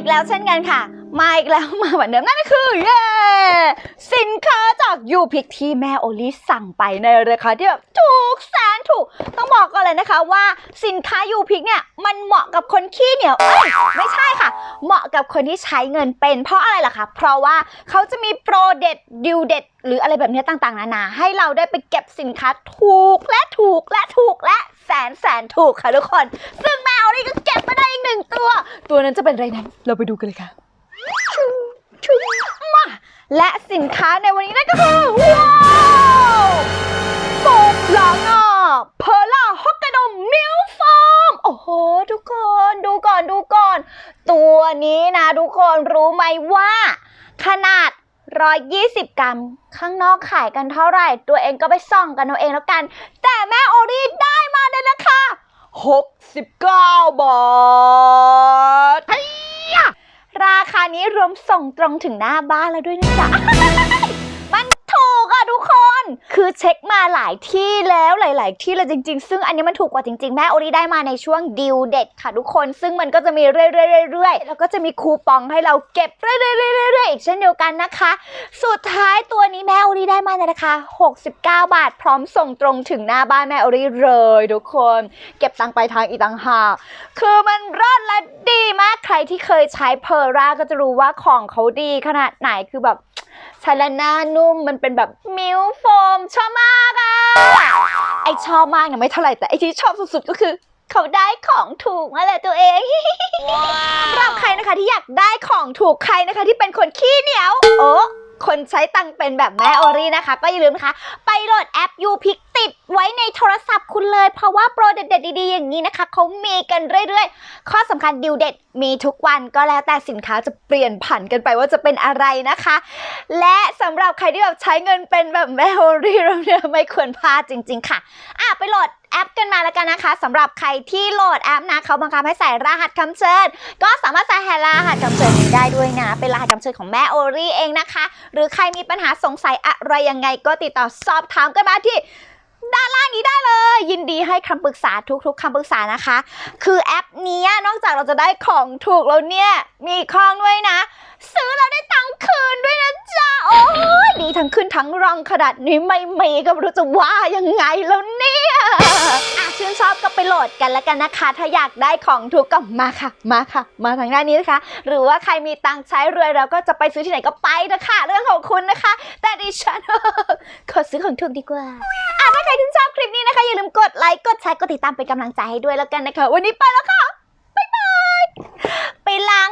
ีกแล้วเช่นกันค่ะ มาอีกแล้วมาเหมือนเดิมนั่นก็คือเย้สินค้าจากยูพิกที่แม่โอลิสั่งไปในราคาที่แบบถูกแสนถูก ต้องบอกก่อนเลยนะคะว่าสินค้ายูพิกเนี่ยมันเหมาะกับคนขี้เหนียวเอ้ยไม่ใช่ค่ะ เหมาะกับคนที่ใช้เงินเป็น เพราะอะไรล่ะคะเพราะว่าเขาจะมีโปรเด็ดดิวเด็ดหรืออะไรแบบนี้ต่างๆ นานาให้เราได้ไปเก็บสินค้าถูกและถูกและถูกและแสนแสนถูกค่ะทุกคน ซึ่ง นึ่งตัว ตัวนั้นจะเป็นอะไรนั้น เราไปดูกันเลยค่ะชุงชุงมาและสินค้าในวันนี้นั่นก็คือว้าวโฟมล้างหน้าเพอร์ล่าฮอกไกโดมิลฟอร์มโอ้โห ทุกคนดูก่อนดูก่อน ตัวนี้นะ ทุกคนรู้ไหมว่า ขนาด120 กรัม ข้างนอกขายกันเท่าไหร่ ตัวเองก็ไปส่องกันเอาเองแล้วกัน แต่แม่โอรีได้มาในราคา 69บาท ราคานี้รวมส่งตรงถึงหน้าบ้านแล้วด้วยนะจ๊ะ ทุกคน คือเช็คมาหลายที่แล้วหลาย ๆ ที่เลยจริง ๆ ซึ่งอันนี้มันถูกกว่าจริง ๆ แม่โอริได้มาในช่วงดิวเด็ดค่ะทุกคน ซึ่งมันก็จะมีเรื่อยๆๆๆแล้วก็จะมีคูปองให้เราเก็บเรื่อยๆๆๆอีกเช่นเดียวกันนะคะ สุดท้ายตัวนี้แม่โอริได้มาในราคา 69 บาท พร้อมส่งตรงถึงหน้าบ้านแม่โอริเลยทุกคน เก็บตังค์ไปทางอีต่างหากคือมันรอดและดีมากใครที่เคยใช้เพอร่าก็จะรู้ว่าของเขาดีขนาดไหนคือแบบ ใช้แล้วหน้านุ่มมันเป็นแบบมิลโฟมชอบมากอะไอชอบมากเนี่ยไม่เท่าไหร่แต่ไอที่ชอบสุดๆก็คือ เขาได้ของถูกมาแหละตัวเองสำหรับใครนะคะที่อยากได้ของถูกใครนะคะ ที่เป็นคนขี้เหนียวโอ้คนใช้ตังเป็นแบบแม่โอรีนะคะ ก็อย่าลืมนะคะ ไปโหลดแอป u p i c ติดไว้ในโทรศัพท์คุณเลย เพราะว่าโปรเด็ดๆดีๆอย่างนี้นะคะเขามีกันเรื่อยๆ ข้อสำคัญดิวเด็ดมีทุกวันก็แล้วแต่สินค้าจะเปลี่ยนผันกันไปว่าจะเป็นอะไรนะคะ และสำหรับใครที่แบบใช้เงินเป็นแบบแม่โอรีเราเนี่ยไม่ควรพลาดจริง ๆ ค่ะอะไปโหลดแอปกันมาแล้วกันนะคะสำหรับใครที่โหลดแอปนะเขาบังคับให้ใส่รหัสคำเชิญ ก็สามารถใส่รหัสคำเชิญนี้ได้ด้วยนะ เป็นรหัสคำเชิญของแม่โอรีเองนะคะ หรือใครมีปัญหาสงสัยอะไรยังไงก็ติดต่อสอบถามกันมาที่ ด้านล่างนี้ได้เลย ยินดีให้คำปรึกษาทุกๆคำปรึกษานะคะ คือแอปนี้นอกจากเราจะได้ของถูกแล้วเนี่ย มีอีกข้องด้วยนะ ซื้อแล้วได้ตังค์คืนด้วยนะจ๊ะ โอ้ยดีทั้งขึ้นทั้งรองขนาดนี้ไม่มีก็ไม่รู้จะว่ายังไงแล้วเนี่ย ชื่นชอบก็ไปโหลดกันแล้วกันนะคะ ถ้าอยากได้ของถูกก็มาค่ะ มาค่ะ มาทางด้านนี้นะคะ หรือว่าใครมีตังค์ใช้รวยเราก็จะไปซื้อที่ไหนก็ไปนะคะ เรื่องของคุณนะคะ แต่ดิฉันขอซื้อของถูกดีกว่าอะถ้าใครชื่นชอบคลิปนี้นะคะอย่าลืมกดไลค์กดแชร์กดติดตามเป็นกำลังใจให้ด้วยแล้วกันนะคะ วันนี้ไปแล้วค่ะบ๊ายบายไปล้าง